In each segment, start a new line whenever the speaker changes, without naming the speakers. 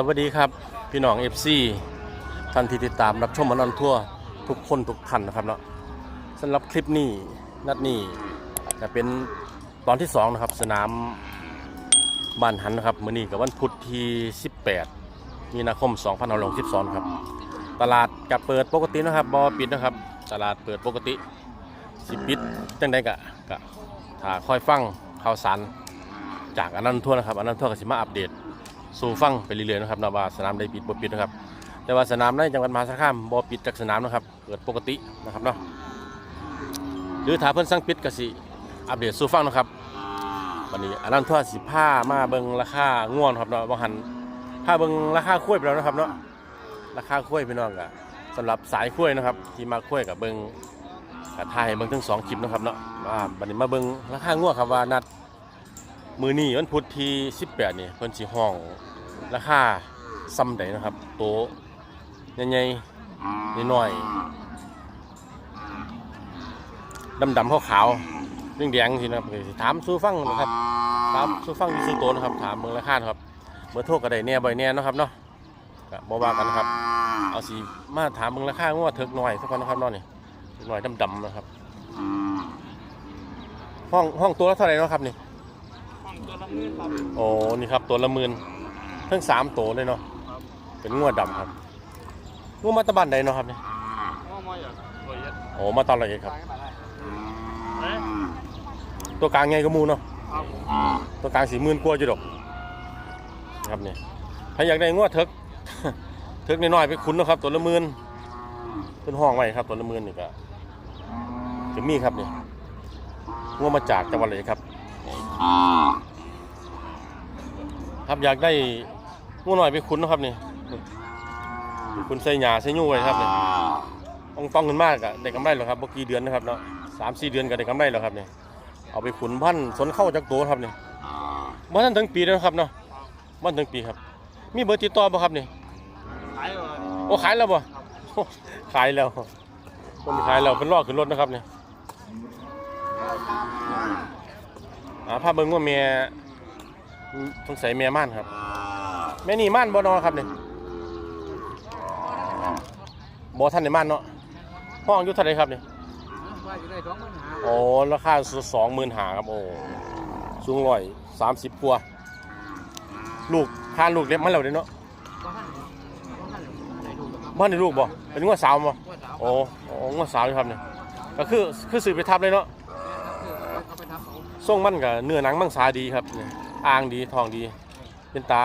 สวัสดีครับพี่น้อง FC ท่านที่ติดตามรับชมมันอนทั่วทุกคนทุกท่านนะครับเนาะสำหรับคลิปนี้นัดนี้จะเป็นตอนที่2นะครับสนามบ้านหันนะครับมื้อนี้กับวันพุธที่ 18 มีนาคม 2562ครับตลาดกับเปิดปกตินะครับบอปิดนะครับ ตลาดเปิดปกติสิปิดจังใดกะกะถ้าคอยฟังข่าวสารจากอันนั้นทั่วนะครับอันนั้นทั่วก็สิมาอัปเดต สู่ฟังไปเรื่อยๆนะครับนะว่าสนามใดปิดบ่ปิดนะครับ แต่ว่าสนามในจังหวัดมหาสารคามบ่ปิดจากสนามนะครับเปิดปกตินะครับเนาะหรือถ้าเพิ่นสั่งปิดก็สิอัปเดตสู่ฟังนะครับวันนี้อันนั้นทั่วสิผ้ามาเบิ่งราคาง่วนครับเนาะบ่หันผ้าเบิ่งราคาคุ้ยไปแล้วนะครับเนาะราคาคุ้ยพี่น้องก็สำหรับสายคุ้ยนะครับ ที่มาคุ้ยกับเบิ่งกับถ่ายเบิ่งทั้งสองคลิปนะครับเนาะว่าบัดนี้มาเบิ่งราคาง่วนครับว่านัดมือนี้วันพุธที่18นี่เพิ่นสิห้อง ราคาซ้ำใดนะครับ โตใหญ่ๆน้อยๆดำๆขาวๆเรื่องแดงๆสินะครับก็สิถามสู้ฟังนะครับถามสู้ฟังที่ซื้อโตนะครับ ถามเมืองราคานะครับเบอร์โทรก็ได้แน่บ่อยแน่เนาะครับเนาะก็บ่ว่ากันนะครับ เอาสิมาถามเมืองราคาว่าเถิกหน่อยสักคนนะครับเนาะนี่เถิกหน่อยดำๆนะครับ ห้องห้องตัวละเท่าไหร่เนาะครับนี่
ห้องตัวละหมื่นครับ
โอ้นี่ครับตัวละหมื่น ทั้งสามตัวเลยเนาะเป็นงวดดำครับงวดมาตะบันใดเนาะครับเนี่ย
ห้องมาจากรอยเอ็ด
โอ้มาตอนละเอียดครับ
เอ๊ะ
ตัวกลางไงก็มูเนาะ
ครับ
ตัวกลางสี่หมื่นกว่าจุดอกครับเนี่ยถ้าอยากได้งวดเถิก เถิกน้อยๆไปคุ้นเนาะครับ ตัวละหมื่นเป็นห้องไว้ครับ ตัวละหมื่นนี่ก็จะมีครับเนี่ยงวดมาจากจังหวัดเลยครับ ครับอยากได้ งูหน่อยไปคุ้นนะครับนี่คุ้นใส่หยาใส่ยูไว้ครับเนี่ต้องต้องเงินมากอะได้กำไรหรอครับเมื่อกี้เดือนนะครับเนาะสามสี่เดือนก็ได้กำไรแล้วครับเนี่ยเอาไปขุนพันสนเข้าจากตัวครับนี่บ้านถึงปีแล้วครับเนาะบ้านถึงปีครับ มีเบอร์ติดต่อบ่ะครับนี่
ขายเลย
โอ้ขายแล้วบ่โอ้ขายแล้วคนขายแล้วเป็นลอกขึ้นรถนะครับเนี่ยอ่าภาพเบิ่งว่าเมียสงสัยเมียม่านครับ แม่นี่ม่านบ่นอนครับนี่บ่ท่านในม่านเนาะห้องอยู่เท่าไหรครับนี่
ว่าจะได้สองหมื่นห้า
โอ้ราคาสองหมื่นหาครับโอ้สูงร้อยสามสิบกว่าลูกทานลูกเล็บมาแล้วเด้เนาะ
ก็ท่านก็ท่านได้ดูครับ
บ้านในลูกบ่เป็นงวดสาวบ่
ว่าสาว
โอ้โอ้งวดสาวอยู่ครับนี่ก็คือคือสื่อไปทับเลยเนาะ
เอาไปทำเขา
ส่งมันกับเนื้อหนังมังสาดีครับนี่อ่างดีทองดี เป็นตา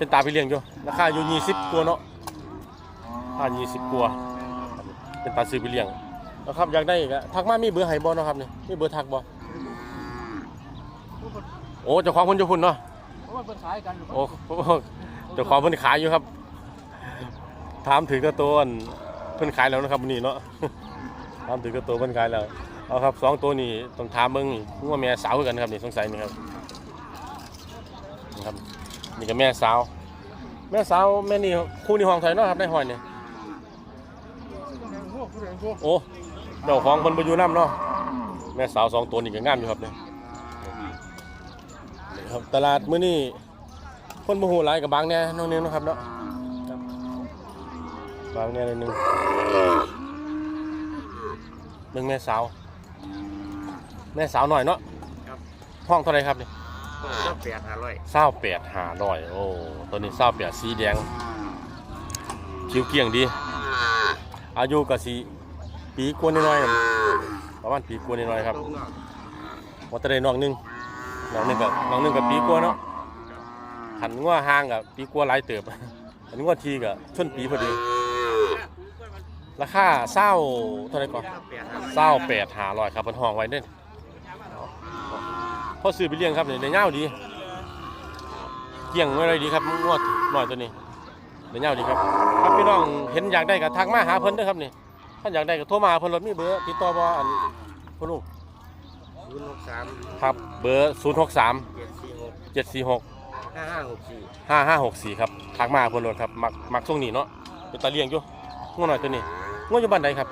เป็นตาไปเลี้ยงอยู่ราคาอยู่ยี่สิบกว่าเนาะราคายี่สิบกว่าครับเป็นตาซื้อไปเลี้ยงแล้วครับอยากได้อีกอะทักมามีเบอร์ไห้บ่เนาะครับนี่มีเบอร์ทักบ่โอ้เจ้าของเพิ่นอยู่พุ่นเนาะ
เพราะว่าเป็นขายกัน
โอ้เจ้าของเพิ่นขายอยู่ครับ ถามถึงกระตัวอันเพิ่นขายแล้วนะครับวันนี้เนาะถามถึงกระตัวเพิ่นขายแล้วเอาครับสองตัวนี้ต้องถามเบิ่งว่าแม่สาวกันครับนี่สงสัยนี่ครับนะครับ นี่ก็แม่สาว แม่สาวแม่นี่คู่นี่ห้องไทยเนาะครับในห้อยนี่โอ้เจ้าของเพิ่นบ่อยู่นํเนาะแม่สาวสองตัวนี่ก็งามอยู่ครับเนี่ยนี่ครับตลาดมื้อนี้คนบ่ฮู้หลายกับบางแน่น้องนิวเนาะครับเนาะครับบางแน่นิดนึงเบิ่งแม่สาว แม่สาวหน่อยเนาะห้องเท่าไหรครับนี่
ก็แปดห้าร้อย
เศร้าแปดหาหน่อยโอ้ตัวนี้เศร้าแปดสีแดงคิ้วเกี่ยงดี อายุก็สีปีกว่าน้อยๆประมาณปีกว่าน้อยๆครับว่าแต่ได้น้องหนึงน้องหนึงกับน้องหนึงกับปีกว่าเนาะขันงัวห่างกับปีกว่าหลายเติบขันงัวทีกับชนปีพอดี ราคาเศร้าเท่าไหรก่อน
แปดห้า
เศร้าแปดหาลอยครับเพิ่นห้องไว้เด่น พ่อซื้อไปเลี้ยงครับเนี่ยในเง่าดี เกี่ยงไม่ไรดีครับงวดหน่อยตัวนี้ในเง่าดีครับครับพี่น้องเห็นอยากได้ก็ทักมาหาเพิ่นเด้อครับนี่ท่านอยากได้ก็โทรมาหาเพิ่นรถมีเบอร์ติดต่อบ่อันพ่อลุง
ศูนย์หกสาม
ครับเบอร์0 6 3
เจ็ดสี่หก
7 4 6
ห้าห้าหกสี่
5 5 6 4ครับทักมาหาเพิ่นรถครับมักมักช่วงนี้เนาะเป็นตาเลี้ยงอยู่งวดหน่อยตัวนี้งวดอยู่บ้านใดครับ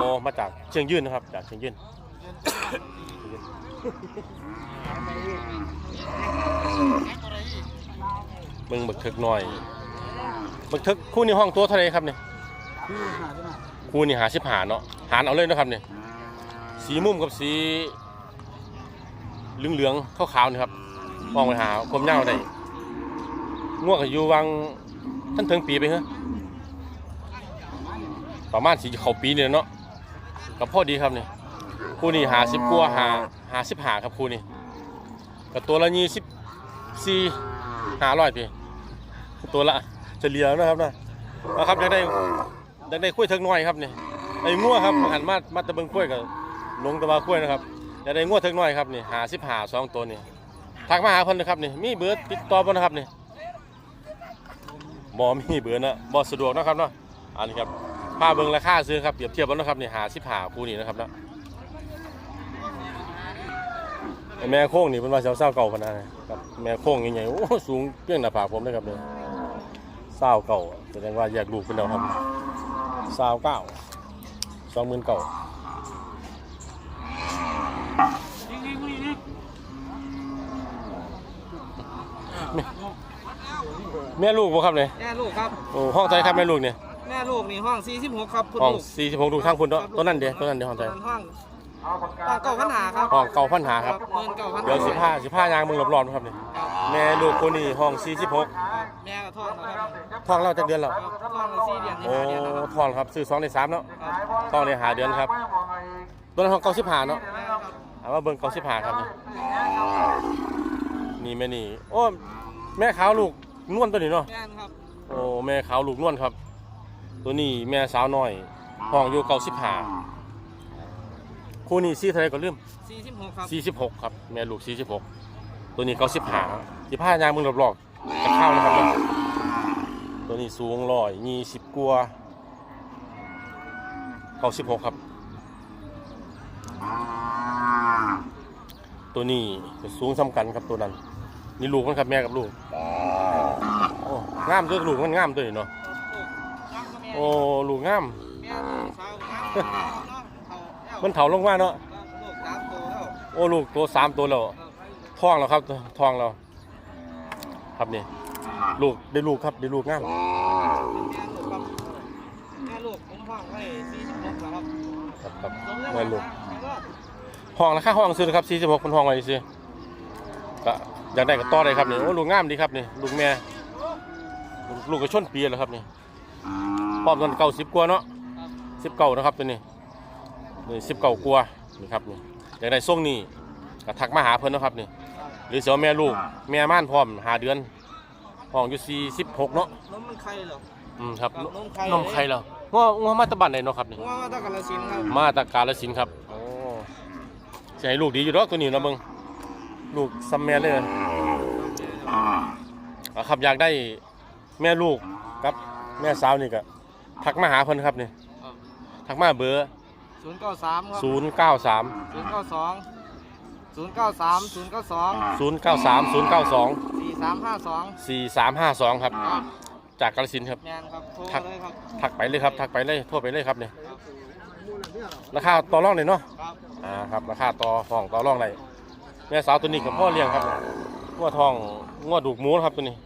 โอ้มาจากเชียงยืนนะครับ จากเชียงยืน
เเบิ่
งบักเถิกหน่อย บักเถิกคู่นี้ห้องตัวเท่าไหรครับเนี่ยคู่นี้หาสิบหาเนาะ หารเอาเลยนะครับเนี่ยสีมุมกับสีเหลืองเหลืองๆขาวๆนี่ครับมองไปหาความยาวได้ง่วงก็อยู่วังท่านถึงปีไปเหรอประมาณสีเขาปีเนี่ยเนาะกับพ่อดีครับเนี่ยคู่นี้หาสิบกว่าหา หาสิบหาครับคู่นี้กับตัวละยี่สิบสี่ห้าร้อยปีตัวละเฉลี่ยนะครับนะนะครับอยากได้อยากได้กล้วยเทิงน้อยครับเนี่ยไอ้งัวครับหันมามาตะเบิงกล้วยกับลงตะบากล้วยนะครับอยากได้งัวเทิงน้อยครับนี่หาสิบหาสองตัวนี่ทักมาหาเพิ่นนะครับนี่มีเบอร์ติดต่อบ่นะครับนี่บ่มีเบอร์นะบ่สะดวกนะครับเนาะอันนี้ครับพาเบิ่งราคาซื้อครับเปรียบเทียบกันนะครับนี่หาสิบหาคู่นี้นะครับเนาะไอ้ แม่โค้งนี่เป็นว่าเสาเศร้าเก่าขนาดนั้นครับแม่โค้งใหญ่ๆโอ้สูงเพียงหน้าผากผมเลยครับเนี่ยเศร้าเก่าแสดงว่าแยกลูกเป็นแล้วครับเศร้าเก้าสองหมื่นเก่าแม่ลูกบ่ครับเนี่ย
แม่ลูกครับ
โอ้ห้องใจครับแม่ลูกเนี่ย
แม่ลูกนี่ห้อง46ครับคุณ
ห้อง
ลูก
สี่สิบหกลูกทางคุณเนาะตัวนั้นเดียวตัวนั้นเดียวห้องใจ
ห้องห้อง เก่าพันหาครับ
ห้องเก่าพันหาครับ
เงินเก่าพัน
เดี๋ยวสิบห้าสิบห้ายางมึงหลบรอนครับเนี่ยแม่ลูกคนนี้ห้องสี่สิบหก
แม่ก็ท้องนะครับ
ท้องเราจากเดือนแล้ว
ครับท้องละสี่เดือนนี่
โอ้
ห้าเดือนแล้วครับ
ท้องครับซื้อสองในสามเนาะ
ครับ
ท้องในหาเดือนครับตัวนั้นห้องเก้าสิบห้าเนาะ
แม่ครับ
เอาว่าเบิ่งเก้าสิบห้าครับนี่นี่แม่นี่โอ้แม่ขาวลูกนวลตัวนี้เนาะ
แม่นครับ
โอ้แม่ขาวลูกนวลครับ ตัวนี้แม่สาวน้อยห้องอยู่เก้าสิบห้า คู่นี้ซี่เท่าไหรก็ลืม
46ครับ
สี่สิบหกครับแม่ลูกสี่สิบหกตัวนี้เก้าสิบห้าสิบห้ายางมึงหลอกๆจะเข้านะครับเนี่ยตัวนี้สูงร้อยยี่สิบกว่าเก้าสิบหกครับ ตัวนี้จะสูงซ้ำกันครับตัวนั้น นี่ลูกมันครับแม่กับลูกโอ้งามตัวลูกมันงามตัวนี้เนาะโอ้ลูกงาม
แม่ลูกสาวครับ
มันเถาลงมาเนาะ
ลูกสามตัวแล้ว
โอ้ลูกตัวสามตัวแล้วท้องแล้วครับท้องแล้วครับนี่ลูกได้ลูกครับได้ลูกงาม
แม่ลูกครับแม่ลูกผมห้องไว้46แล้วครับ
ครับครับ
แม่
ลูกห้องราคาห้องซื้อครับ46เป็นห้องไว้ซื้อก็อยากได้ก็ต่อได้ครับนี่โอ้ลูกงามดีครับนี่ลูกแม่ลูกกก็ชนปีแล้วครับนี่พร้อมตอนเก้าสิบกว่าเนาะสิบเก้านะครับตัวนี้ นี่สิบเก้ากว่านี่ครับนี่อยากได้ส่งนี่ก็ทักมาหาเพิ่นเนาะครับนี่หรือเสียวแม่ลูกแม่ม่านพร้อมหาเดือนห้องอยู่สี่สิบหกเนาะ
นมมันไข่เหรอ
อืมครับ
ครับนมไข่
นมไข่แล้วง้อง้อมาตะบันไหนเนาะครับนี่
ว่าว่าตะกาลสินธุ์ครับ
มาตะกาลสินธุ์ครับโอ้สิให้ลูกดีอยู่ดอกตัวนี้เนาะเบิ่งลูกซัมแม่เลยอะครับอยากได้แม่ลูกกับ แม่สาวนี่ก็ทักมาหาเพิ่นครับนี่ทักมาเบอร์
093ครับ
093
092 093 092
093 092
4352
4352ครับจากกาลสินธุ์ครับ
แมนครับโทร
ทัก
เลยครับ
ทักไปเลยครับ ทักไปเลยโทรไปเลยครับนี่ราคาต่อรองเลยเนาะ
ครับ
อ่าครับราคาต่อห้องต่อรองได้แม่สาวตัวนี้กับพ่อเลี้ยงครับงัวทองงัวดูกหมูนะครับตัวนี้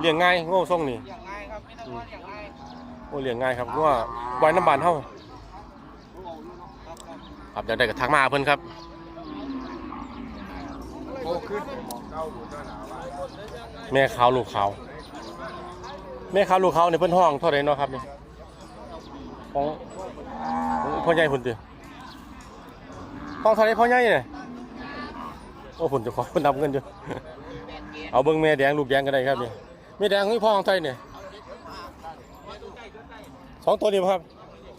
เลี้ยงง่ายงัวทรงนี่
อย่างง่ายครับไม่ต้องว่าอย่างง่าย
โอ้เลี้ยงง่ายครับงัวไว้น้ำบานเฮา
ครับครับ
ครับอยากได้ก็ทักมาเพิ่นครับ
โอ้ขึ้น
แม่ขาวลูกขาวแม่ขาวลูกขาวในเพิ่นห้องเท่าไรเนาะครับเนี่ของของพ่อใหญ่พุ่นติห้องเท่าไรพ่อใหญ่เนี่ยโอ้พุ่นจะขอเพิ่นนับเงินอยู่เอาเบิ่งแม่แดงลูกแดงก็ได้ครับเนี่ยแม่แดงของพ่อของไทยเนี่ยสองตัวนี้ครับ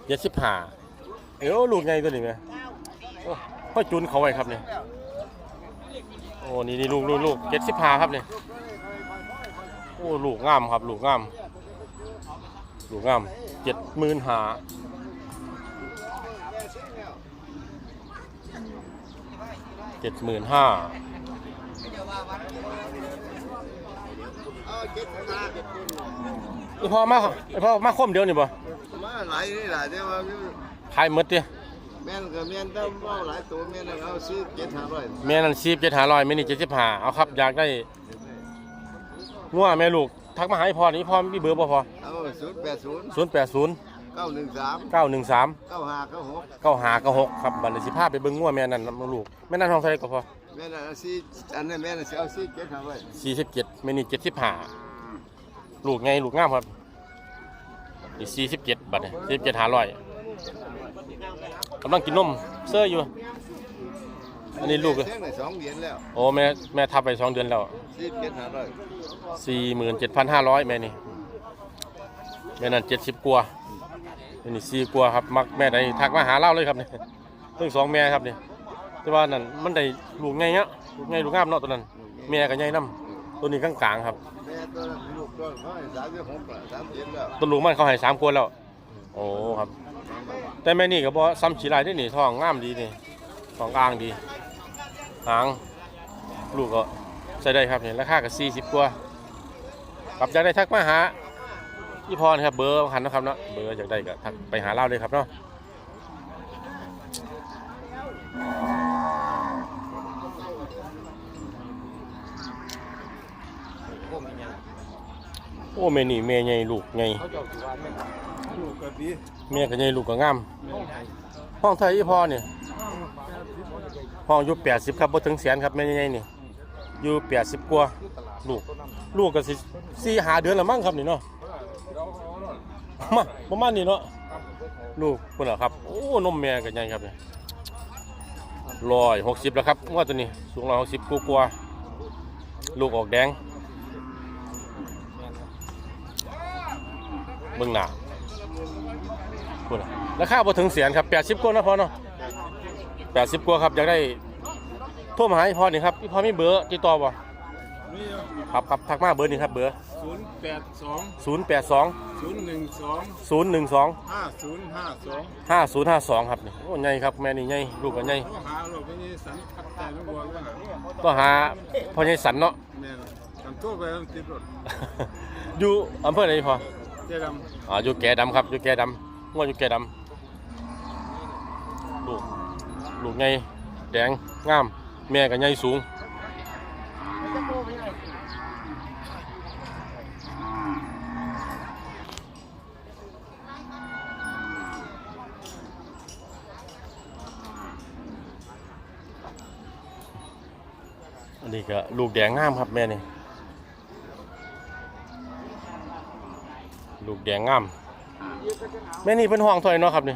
เจ็ดสิบห้าเอ้วลูกใหญ่ตัวนี้ไหม โอ้พ่อจุนเขาไว้ครับเนี่ยโอ้นี่นี่ลูกลูกลูกเจ็ดสิบห้าครับเนี่ยโอ้ลูกงามครับลูกงามลูกงามเจ็ดหมื่นหาเจ็ดหมื่นห้าไอพ่อมาไอพ่อมาคมเดียวนี่บ่
มาหลายนี่หลายแต่ว่า
ขายหมดเด้
แม่นก็แม่นแต่ว่าหลายตัวแม่นเอาซื้อเจ็ดห้าร้อย
แม่นั่นซีบเจ็ดหาร้อยแม่นี่เจ็ดสิบห้าเอาครับอยากได้งัวแม่ลูกทักมาหาอีพ่อนี่พ่อมีเบอร์บ่พอ
เอาศูนย์แปดศูนย์
ศูนย์แปดศูนย์
เก้าหนึ่งสาม
เก้าหนึ่งสาม
เก้าห้าเก้าหก
เก้าหาเก้าหกครับบัดนี้สิพาไปเบิ่งงัวแม่นั่นนำลูกแม่นั่นท้องเท่าไหร่ก็พอ
แม่น่ะเอาสี่อันนั้นแม่น่ะสิเอาสี่เจ็ดเอาไว้
สี่สิบเจ็ดแม่นี่เจ็ดสิบห้าลูกไงลูกงามครับนี่สี่สิบเจ็ดบัดนี้สี่สิบเจ็ดห้าร้อย กำลังกินนมเสื้ออยู่ อันนี้ลูก
เท่งได้สองเหรียญแล้ว
โอ้แม่แม่ทับไปสองเดือนแล้ว
สี่เจ็ดห้าร้อย
สี่หมื่นเจ็ดพันห้าร้อยแม่นี่แม่นั่นเจ็ดสิบกว่าแม่นี่สี่กว่าครับมักแม่ใดทักมาหาเล่าเลยครับเนี่ยเรื่องสองแม่ครับเนี่ยแต่ว่านั่นมันได้ลูกไงเนี้ยลูกไงลูกงามเนาะตัวนั้นแม่กับไงน้ำตัวนี้กลางๆครับ
แม่ตัวนั้นลูกตัวเขาให้สามสิบหกละสามเจ็ดแล้ว
ตัวลูกมันเขาให้สามคนแล้ว โอ้ครับ แต่แม่นี่ก็บ่ซ้ำฉีลายได้หนีทองงามดีนี่ทองอ่างดีหางลูกก็ใช้ได้ครับเนี่ราคาก็สี่สิบกว่าครับอยากได้ทักมาหาพี่พรครับเบอร์หันนะครับเนาะเบอร์อยากได้ก็ทักไปหาเล่าเลยครับเนาะโอ้แม่นี่แม่ใหญ่ลูกใหญ่
เขาเจ้าสิว่าแม่น
ลูกก็ดี
แม่ก็ใหญ่ลูกก็งามห้องไทยพี่พรนี่ยห้องอยู่แปดสิบครับบ่ถึงแสนครับแม่ใหญ่นี่อยู่แปดสิบกว่าลูก ลูกก็สิสี่หาเดือนละมั้งครับนี่เนาะมาประมาณนี้เนาะลูกคนเหรอครับโอ้นมแม่กันใหญ่ครับเนี่ยร้อยหกสิบแล้วครับว่าตัวนี้สูงร้อยหกสิบกลัวๆลูกออกแดงเบิ่งหน้า คนน่ะราคาพอถึงแสนครับแปดสิบกว่านะพอเนาะแปดสิบกว่าครับอยากได้โทรมาหาอีพ่อนี่ครับพี่พ่อมีเบอร์ติดต่อบ่
นี่
ครับครับทักมาเบอร์นี้ครับเบอร์
ศูนย์แปดสอง
ศูนย์แปดสอง
ศูนย์หนึ่งสอง
ศูนย์หนึ่งสอง
ห้าศูนย์ห้าสอง
ห้าศูนย์ห้าสองครับนี่โอ้ใหญ่ครับแม่นี่ใหญ่ลูกก็ใหญ่
เขาหาเราไปนี่สันขัดใจไม่บัวก็หา
ก็หาพ่อใหญ่สันเนาะ
แม่น่ะทำทั่วไปมันติดรถ
อยู่อำเภอไหนพอ
เจ๊ด
อ่าอยู่แก่ดำครับอยู่แก่ดำงวดอยู่แก่ดำลูกลูกใหญ่แดงงาม แม่ก็ใหญ่สูงอันนี้ก็ลูกแดงงามครับแม่นี่ ลูก แดงงามแม่นี่เป็นห้องถอยเนาะครับนี่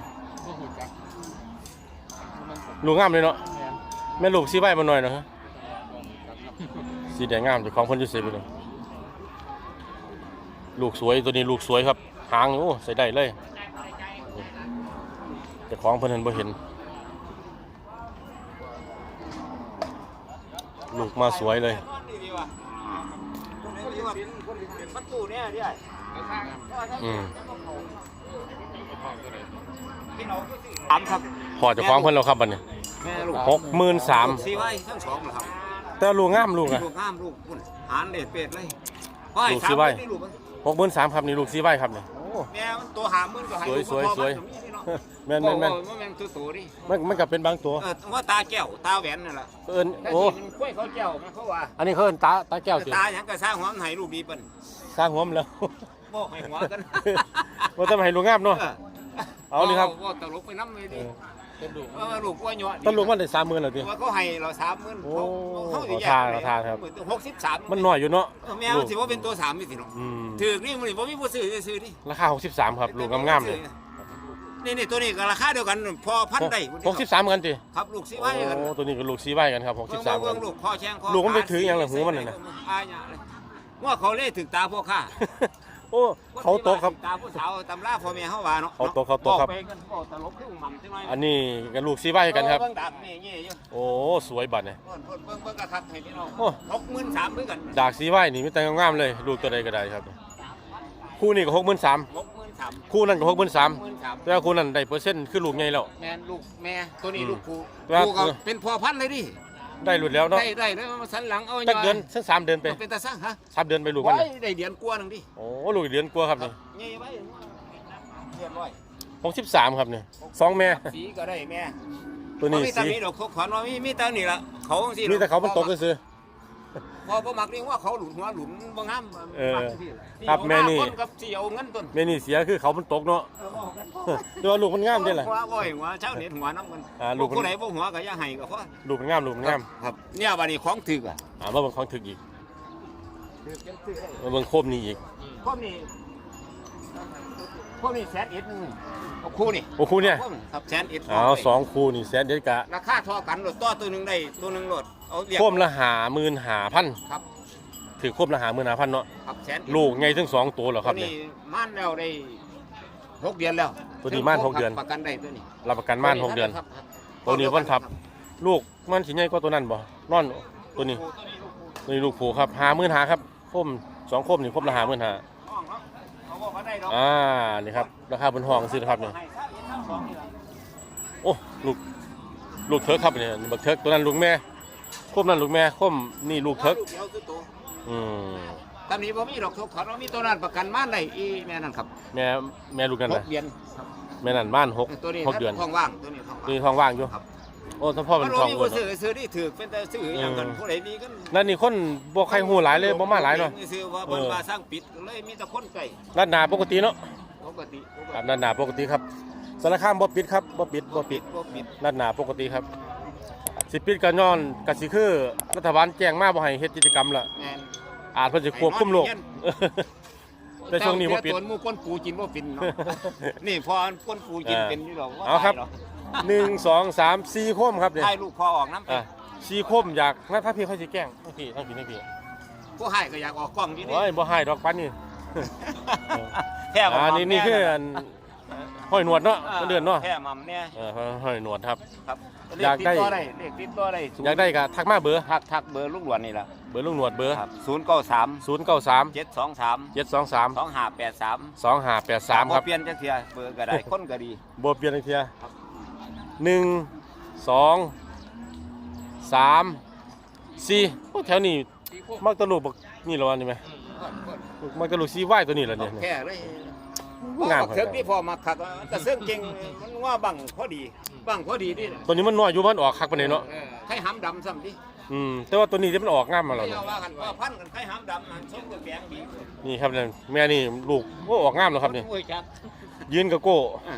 ลูกงามเลยเนาะแม่ลูกสีใบมาหน่อยเนาะฮะสีแดงงามเจ้าของเพิ่นอยู่เสยไปเลยลูกสวยตัวนี้ลูกสวยครับ หางโอ้ใส่ได้เลยเจ้าของเพิ่นเห็นบ่เห็น ลูกมาสวยเลย
ประตูเนี่ยเดี๋ยว
อืม
สามครับ
พอเจ้าของเพิ่นแล้วครับบัดนี้
แม่ลูก
หกหมื่นสาม
สี่ไว้ทั้งสองเหรอครับ
แต่ลูกงามลูกอะ
ลูกงามลูกคุณหานเด็ดเป็ดเลย
ลูกสิไว้
นี่ลูกมัน
หกหมื่นสามครับนี่ลูกสีใบครับนี่โอ้
แม่มันตัวหามื่นก็ให้
สวย
ลูก
สวย
พ่อ
สวย
มันก็มีพี่น้อง
แม่นแม่นแม่น
โอ้โหแม่นตัวโตดิ
มันมันก็เป็นบางตัว
เออว่าตาแก้วตาแหวนนั่นแหละ
เอิ้น
แต่
โอ้
ที่มันกล้วยเขาแก้วมันเขาว่า
อันนี้เขาเอิ้นตาตาแก้วสิ
ตาอย่างก็สร้างหัวมันให้ลูกดีเปิ้น
สร้างหัวมันแล้ว
บอกให้หัวกัน
ว่าจะมาให้ลูกงามเนาะเอาเลยครับ
ว่าตลกไปน้ำเลยดิ
เออ
เออลูกว่าเหยาะดี
ต้นลูกมันได้สามหมื่นแล้วดิ
ว่าเขาให้เราสามหมื่น
โอ้
เขาเขา
ขอ
จะแยก
ทานขอทานครับ
หกสิบสาม
มันน้อยอยู่เนาะ
แม่มันสิว่าเป็นตัวสามนี่สิเนาะ
อืม
ถือนี่มันบ่มีผู้ซื้อซื้อดิ
ราคา63ครับลูกงามๆเลย
นี่นี่ตัวนี้ก็ราคาเดียวกันพอพันได้
63เหมือนกันติ
ครับลูกสิไว้กัน
โอ้ตัวนี้ก็ลูกสีใบกันครับ63
เบิ่
กั
ง
น
ลูกพ่อแช่งคอ
ลูกมันไปถืออย่างละหูมันน่ะนะ
อาญาเลยว่าเขาเล่ถึงตาพวกข้า
โอ้เขาโตครับ
ตาผู้สาวตำราพ่อแม่เฮาว่าเนาะ
เขาโตเขาโตครับ
อกไปกันบอกตลกคือหม่ำจังหน่อย
อันนี้ก็ลูกสีใบกันครับ
เบิ่งดาบนี่เงี้ยอยู่
โอ้สวยบัดเนี่ย
เพิ่นเพิ่นเบิ่งเบิ่งกระทักให้พี่น้อง
โอ้
63,000คือกัน
ดากสีใบนี่มีแต่งามๆเลย ลูกตัวใดก็ได้ครับ คู่นี้ก็63
63,000
คู่นั้นก็63
63,000
แต่ว่าคู่นั้นได้เปอร์เซ็นต์คือลูกใหญ่แล้ว
แม่นลูกแม่ตัวนี้
อืม
ลูกกู
ว่า
กูก็เป็นพ่อพันธุ์เลยดิ
ได้หลุดแล้วเนาะ
ได้ได้แล้วมาสันหลังเอา
จักเดือนสักสามเดือนไป
เป็นตาสร้างฮะ
สามเดือนไปลูกมัน
ไว้
น่ะ
ได้เดือนกว่าหนึงดิ
โอ้ลูกอีกเดือนกลัวาครับนี่
เงี้ยไว้เรียบร้อย
หกสิบสามครับนี่สองแม่
สีก็ได้แม่
ตัวนี้
บ่มีตา
สี
มีดอกทุกขอนว่ามีมีตานี่ล่ะเขาจังซี่
มีแต่เขามันตกก็ซื้อ
พอบ่มักนี่ว่าเขาหลุดหัวหลุนบ่งาม
เออครับแม่นี่
คนกับสิเอาเงินต้น
แม่นี่เสียคือเขามันตกเนาะแต่ว่าลูกมันงามเด้ล่ะ
หัวบ่อยหัวเช้าเน็ตหัวน้ำมัน
อ่าลูกมัน
ผู้ใดบ่หัวก็อย่าให้ก็พอ
ลูกมันงามลูกมันงาม
ครับเนี่ยบัดนี้ของถึกอะ
อ่ามาเบิ่งของถึกอีกมาเบิ่งโคมนี่อีก
พวกนี้พวกนี้แสนเอ็ดนึงเอาคู่นี่
โอ้คู่เนี่ย
พวกนี้ครับแสนเอ็ด
เอาสองคู่นี่แสนเด็ดกะ
ราคาเท่ากันโลดต่อตัวหนึงได้ตัวหนึงโลด เอาเรียก
โคมละหาหมื่นหาพัน
ครับ
ถือโคมละหาหมื่นหาพันเนาะ
ครับแสน
ลูกไงทั้งสองตัวเหรอค
ตั
รั
ว
บเนี่ย
นี้ม่านแล้วได้หกเดือนแล้ว
ตัวนี้ม่านหกเดือน
ประกันได้ตัวนี้
รับประกันม่านหกเดือน
ครับครับ
ตัวนี้วันทับ ลูกมันสิใหญ่กว่าตัวนั้นบ่นอนตัวนี้ตัวนี้ลูกผูครับหาหมื่นหาครับโคมสองโคมนี่โคมละหาหมื่นหา
ห้องเนาะเขาบอกว่าได้ดอก
อ่านี่ครับราคาบนห้องซื้อครับเนี่ย
ให้ซะเอ็ดทั้งสองนี่ล่ะ
โอ้ลูกลูกเทิร์กครับเนี่ยบักเทิร์กตัวนั้นลูกแม่โคมนั้นลูกแม่โคมนี่ลูกเทิร์ก
เดียวคือตัว
อืม
ตอนนี้บ่มีดอกทุกขอเรามีตัวนั้นประกันม่านได้อีแม่นั่นครับ
แม่แม่ลูกนั่น
ห
นะ
กเดือนครับ
แม่นั่นบ้านหก
ตัวนี้
หกเดือน
ท้องว่างตัวนี้ท้อง
ตัว
ว่าง
นี้ท้องว่างอยู่
ครับ
โอ้ถ้าพ่อ
มั
เป็นน
บ่
ท้อง
มี
อ้ว
ผู้
น
ซื้อซื้อที่ถือเป็นแต่ซื้ออย่างกัน
อืม
ผู้ใดมีกัน
นั่นนี่คนบ่ใครหูหลายเลยบ่มาหลายเนาะ
ซื้อว่าเพิ่น
เออ
มาสร้างปิดเลยมีแต่คนไก่
ด้านหน้าปกติเนาะ
ปกติปก
ครับ
ติ
ด้านหน้าปกติครับสารคามบ่ปิดครับบ่ปิดบ่ปิด
บ่ปิด
ด้านหน้าปกติครับ สิปิดก็ย้อนก็สิคือรัฐบาลแจ้งมาบ่ให้เฮ็ดกิจกรรมละ
แม่น
อาจเพิ่นสิควบคุมโรค
ให้นอน
แต่ช่วงนี้บ่ปิด
แต่ตัวหมู่คนปูกินบ่ปินเนาะ นี่พอคนปูกิน
เออ
เป็นอยู่หรอกว่า
เอาครับ
ได้หก
หนึ่งสองสามสี่โคมครับเนี่ย
ให้ลูกพอออกน้ำไป
อะสี่โคมอยากนั่นถ้าพี่เขาสิแกล้งทั้งพี่ทั้งพี่ทั้งพี่
ผู้ให้ก็อยากออกกล้องอยู่นี่
โอ้ยบ่ให้ดอกปันนี่
แค่
อ่านี่นี่คืออันห้อยหนวดเนาะมันเดือนเนาะ
แค่มัมเนี่ย
เออห้อยหนวดครับ
ครับ
อยากได้
เลขติต่อได้เลขติดต่อได้
อยากได้ก็ทักมาเบอร์
ทักทักเบอร์ลูกหลวนนี่ล่ะ
เบอร์ลุงหนวดเบอร์
ครับศูนย์เก้าสาม
ศูนย์เก้าสาม
เจ็ดสองสาม
เจ็ดสองสาม
สองห้าแปดสาม
สองห้าแปดสามครับ
เปลี่ยนจักเทียเบอร์ก็ได้ คนก็ดี
บวเปลี่ยนอีกเทีย
ครับ
หนึ่งสองสามสี่โอ้แถวนี้มักตะลูกบักนี่เหรอวะนี่ไหมมักตะลูกซีไหวตัวนี้เหรอเนี่ย
แค่เลย
งาม
เถิกที่พอมาขักแต่เสื่องเก่งมันว่าบังพอดีบังพอดีดิ
ตัวนี้มันน้อยอยู่มันออกคักปานใดเนาะ
เออไข่หำดำซ้ำดิ
อืมแต่ว่าตัวนี้ที่มันออกงามมาแล้ว
ไม่
เนี่ย
เอาว่ากันว่าพันกันไข่หำดำมันส้มกับแกงดี
นี่ครับเนี่ยแม่นี่ลูกโอ้ออกงามแล้วครับนี่
โอ้ยจัก
ยืนกับโก้
อ่า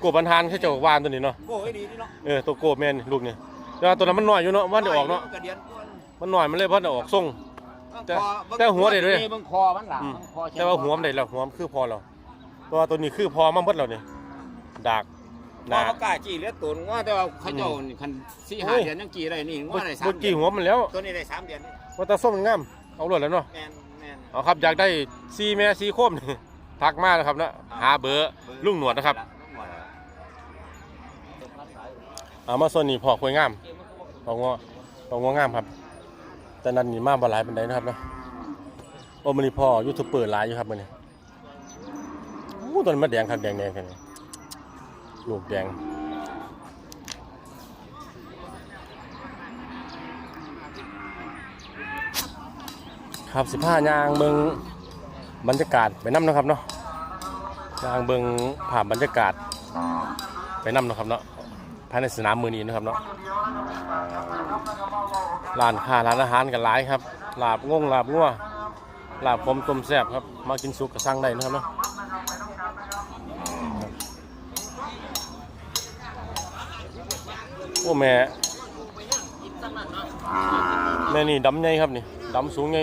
โก้บรรทานแค่เจ้าว่านตัวนี้เนาะ
โก้ให้ดีนี่เนาะ
เออตัวโก้แม่นลูกนี่แต่ว่าตัวนั้นมันน้อยอยู่เนาะมันได้ออกเนาะ
กระเดียนก้น
มันน้อยมันเลยเพราะได้ออกทรง แต่
คอ
แต่หัวได้ด้วย
เบิ่งคอมันหล่ะ
อืม
เบิ่งคอเช่น
แต่ว่าหัวมันได้แล้วหัวมันคือพอแล้วตัวตัวนี้คือพอมาหมดแล้วนี่ดาก
พอประกล้าศจี้เหลือดตัวว่าแต่ว่าเขาเจ้านี่คันสี่ห้า
โอ้ย
เดือนยังจี้ได้นี่ว่าได้สาม
เมื่อ
เดื
กี้
อน
หัวมันแล้ว
ตัวนี้ได้สามเดือนนี่
ว่าแตาส้มงามเอาเลยแล้วเนาะ
แม่นแม่น
เอาครับอยากได้ซีแม่ซีโคมนี่ทักมาแล้วครับนะหาเบอร์ลุงหนวดนะครับ
ลุงหนวด
เอามาโซนนี่พอคุยงามพองอพององามครับ แต่นั้นนี่มาบ่หลายปานใดนะครับเนาะโอ้มันนี่พอยูทูบเบอร์หลายอยู่ครับมันนี่โอ้ตัวนี้มันแดงครับแดงแดงแค่นี้ลูกแดงครับสิผ้ายางเบิงบรรยากาศไปน้ำเนะครับเนาะยางเบิงผ่านบรรยากาศไปน้ำเนะครับเนาะภายในสนามมือนี้นะครับเนาะ ร้านค้าร้านอาหารกันหลายครับลาบง่งลาบงัวลาบผมต้มแซ่บครับ มากินสุกก็สั่งได้นะครับเนาะโอ้แม่ แม่นี่ดำใหญ่ครับนี่ดำสูงใหญ่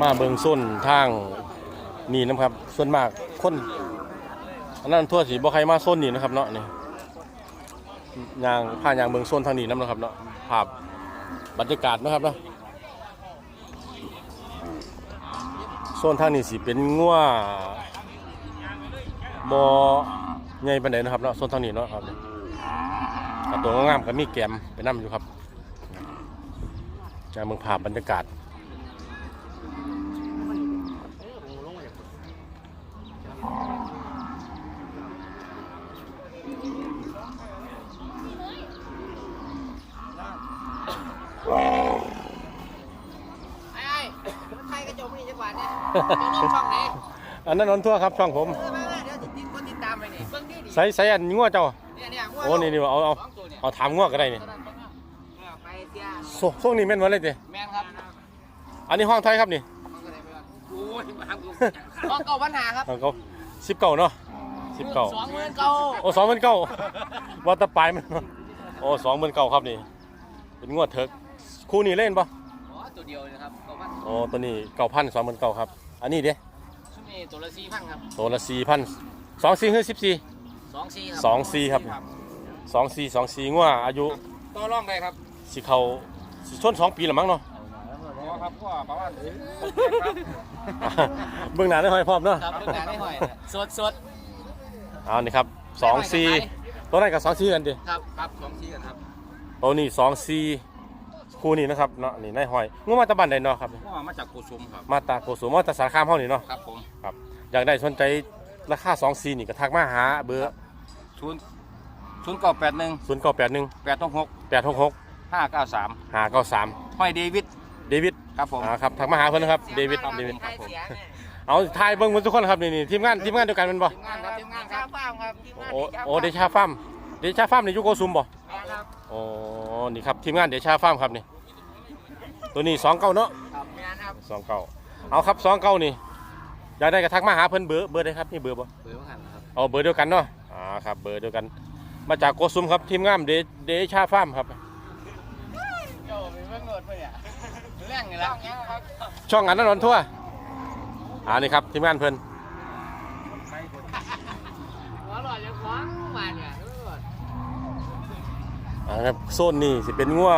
มาเบิงส้นทางนี่นะครับ ส่วนมากคน อันนั้นทั่วสีบ่ใครมาโซนนี่นะครับเนาะนี่ยางผ่านยางเมืองโซนทางนี้น้ำนะครับเนาะภาพบรรยากาศนะครับเนาะโซนทางนี้สิเป็นงัวบ่ใหญ่ปานใดนะครับเนาะโซนทางนี้เนาะครับกระตัวงามก็มีแกมไปนํอยู่ครับจากเมืองภาพบรรยากาศ
ไอ้ไอ้ใครกระจกนี่จังหวัดเนี่ยจะลงช่องไหน
อันนั้นนนทั่วครับช่องผม
เออมาๆเดี๋ยวติดคนติดตามไปนี่เบิ่งดีดิ
ใส่ใส่อันงัวเจ้า
เนี่ยเนี่ยงู
โอ้นี่นี่เอาเอา
สองตัวเนี่ย
เอาถามงวก็ได้นี่
ไปเสีย
โซช่วงนี้แม่นวันเลยติ
แม่นครับ
อันนี้ห้องไทยครับนี่
โอ้ยมากูห้องเก่าปัญหาครับ
ห้องเขาสิบเก้าเนาะสิบเก้า
สองหมื่นเก่า
โอ้สองหมื่นเก้าว่าแตะปลายมันโอ้สองหมื่นเก้าครับนี่ เป็นงวดเถิกคู่นี้เล่นปะ
อ๋อตัว เดียวนะครับเก่าพัน
โอ้ตัวนี้เก้าพันสองหมื่นเก้าครับ อันนี้เด้
ชุดนี้ตัวละสี่พันครับ
ตัวละสี่พันสองสี่คือสิบสี่
สองสี่ครับ
สองสี่ครับ สองสี่สองสี่งวดอายุ
ต่อรองได้ครับ
สิเขาสิชนสองปีละมั้งเนาะ
อ๋อครับก็ประมาณ
เบื้องหน้าได้หอยพร้อมเนาะ
ครับเรื่องงานได้หน่อยสดสด
เอานี่ครับสองสี่ตัวนั้นกับสองสี่กันดิ
ครับครับสองสี่กันครับ
ตัวนี้สองสี่ คู่นี้นะครับเนาะนี่นายหอยงวมาตะบันใดเนาะครับ
ก็มาจากโกชุมครับ
มาตาโกสุมมาตาสารคามเฮานี่เนาะ
ครับผม
อยากได้สนใจราคาสองสี่นี่ก็ทักมาหาเบอร์
ศูนย์ศูนย์เก้าแปดหนึ่ง
ศูนย์เก้าแปดหนึ่ง
แปดต้องหก
แปดหกหก
ห้าเก้าสาม
ห้าเก้าสาม
ห้อยเดวิด
เดวิด
ครับผม
อ่าครับทักมาหาเพิ่นนะครับเดวิดเดวิดเอาทายเบิ่งหมดทุกคนครับนี่นี่ทีมงานทีมงานเดียวกันแมันบ่
ทีมงานครับทีมงานครับ ฟาร์มครับทีมงาน
โอ้โอ้เดชาฟาร์มเดชาฟาร์มนี่อยู่โกสุมบ่
ครับ
โอ้นี่ครับทีมงานเดชาฟาร์มครับนี่ ตัวนี้สองเก้าเนาะ
ครับงานครับ
สองเก้าเอาครับสองเก้านี่อยากได้ก็ทักมาหาเพิ่นเบอร์เบอร์ได้ครับนี่เบอร์บ่
เปิดหันครับ
เอาเบอร์เดียวกันเนาะอ่าครับเบอร์เดียวกัน มาจากโกสุมครับทีมงานเดเดชาฟาร์มครับ
โย่มีเมื่อเงินไปอะเรื่องไงล่ะครับ
ช่องงานนั่นนนทั่วอ่านี่ครับทีมงานเพิ่น
หัวหลอดจะคว้างมาเนี่ย
อ่าครับโซนนี่สิเป็นงัว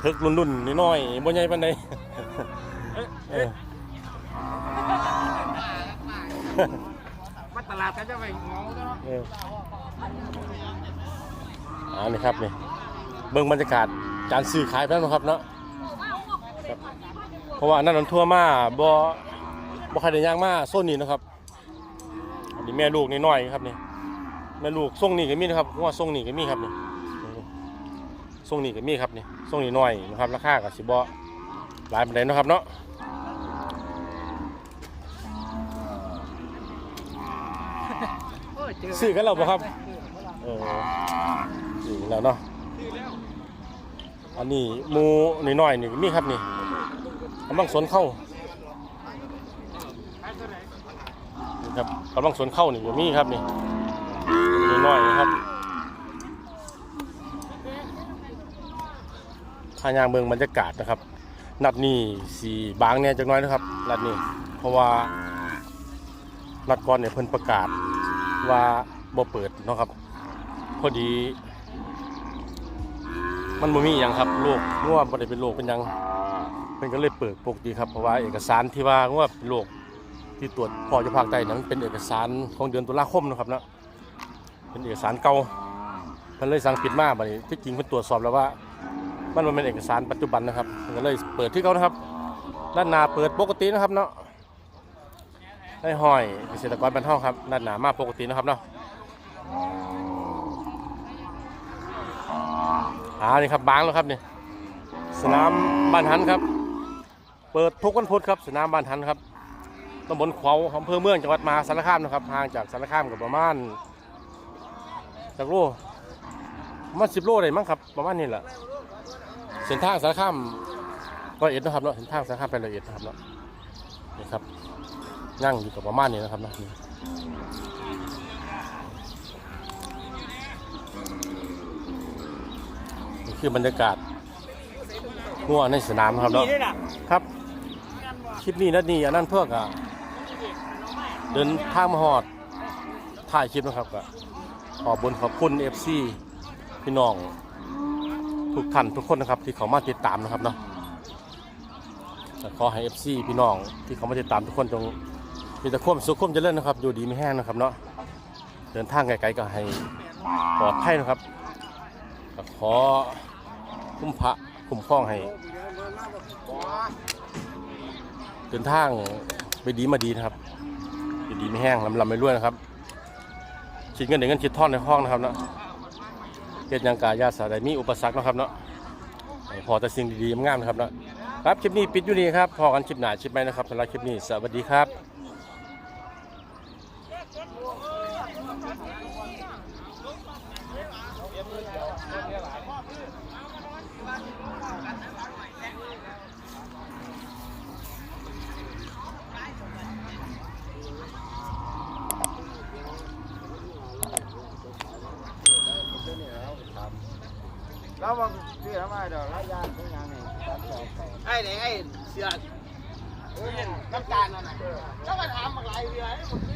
เถิกรุ่นๆน้อยๆบ่ใหญ่ปานใดเออ
มาตลาดก็จะไปงงเนาะ
เอออ่านี่ครับนี่เบิ่งบรรยากาศการซื้อขายไปแล้วนาะครับเนาะครับเพราะว่าอันนั่นนทั่วมาบ่บ่ใครได้ย่างมาโซนนี้นะครับอันนี้แม่ลูกน้อยๆครับนี่แม่ลูกทรงนี้ก็มีนะครับงัวทรงนี้ก็มีครับนี่ ทรงนี้ก็มีครับนี่ทรงนี้น้อยนะครับราคาก็สิบ่หลายปานใดเนาะครับเนาะซื้อกันแล้วบ่ครับเออซื้อกันแล้วเนาะอันนี้หมูน้อยๆนี่ก็มีครับนี่กำลังสวนเข้านี่ครับกำลังสวนเข้านี่ก็มีครับนี่น้อยๆนะครับ ทางยางเมืองบรรยากาศนะครับ นัดนี้สีบางเนี่ยจักน้อยนะครับ นัดนี้ เพราะว่านัดก่อนเนี่ยเพิ่นประกาศว่าบ่เปิดเนาะครับ พอดี มันบ่มีหยังครับโรคงัวบ่ได้เป็นโรคเป็นยังเพิ่นก็เลยเปิดปกติครับเพราะว่าเอกสารที่ว่างัวเป็นโรคที่ตรวจพอจะภาคใต้นั้นเป็นเอกสารของเดือนตุลาคมนะครับนะเป็นเอกสารเก่าเพิ่นเลยสั่งปิดมาบัดนี้ที่จริงเพิ่นตรวจสอบแล้วว่า มันบ่แม่นเอกสารปัจจุบันนะครับเพิ่นก็เลยเปิดที่เขานะครับ ด้านหน้าเปิดปกตินะครับเนาะได้ห้อยเกษตรกรบรรเทาครับนัดหนามาปกตินะครับเนาะอ่านี่ครับบางแล้วครับนี่สนามบ้านหันครับ เปิดทุกวันพุธครับสนามบ้านหันครับตำบลขวาวอำเภอเมืองจังหวัดมหาสารคามนะครับห่างจากสารคามกับประมาณจากโลประมาณสิบโลได้มั้งครับประมาณนี้แหละ เส้นทางสารคามร้อยเอ็ดนะครับเนาะเส้นทางสารคามไปร้อยเอ็ดนะครับเนาะนี่ครับนั่งอยู่กับประมาณนี้นะครับนะนี่คือบรรยากาศงัวในสนามครับเนาะครับคลิปนี้นัดนี้อันนั้นเพื่อกะเดินทางมาหอดถ่ายคลิปนะครับก็ขอบนขอบคุณ FC พี่น้อง ทุกท่านทุกคนนะครับ ที่เขามาติดตามนะครับเนาะขอให้ FC พี่น้องที่เขามาติดตามทุกคนจงมีแต่ความสุขความเจริญนะครับ อยู่ดีไม่แห้งนะครับเนาะเดินทางไกลๆก็ให้ปลอดภัยนะครับขอคุ้มพระคุ้มครองให้เดินทางไปดีมาดีนะครับอยู่ดีไม่แห้งลำลำไม่รวยนะครับชิดเงินเดี๋ยวเงินชิดท่อนในห้องนะครับเนาะ เกิดยังกายาสาใดมีอุปสรรคนะครับเนาะให้พอแต่สิ่งดีๆงามๆนะครับเนาะครับคลิปนี้ปิดอยู่นี่ครับพอกันคลิปหน้าคลิปไหมนะครับสำหรับคลิปนี้สวัสดีครับ
เราบอกชื่อทำไมเดี๋ยวเราญาติเป็นยังไงครับต่อไป
ไอ้ไหนไอ้เสือน้ำตาลนั่นน่ะแล้วมาถามอะไรเสือไอ้ผมนี่แล้ว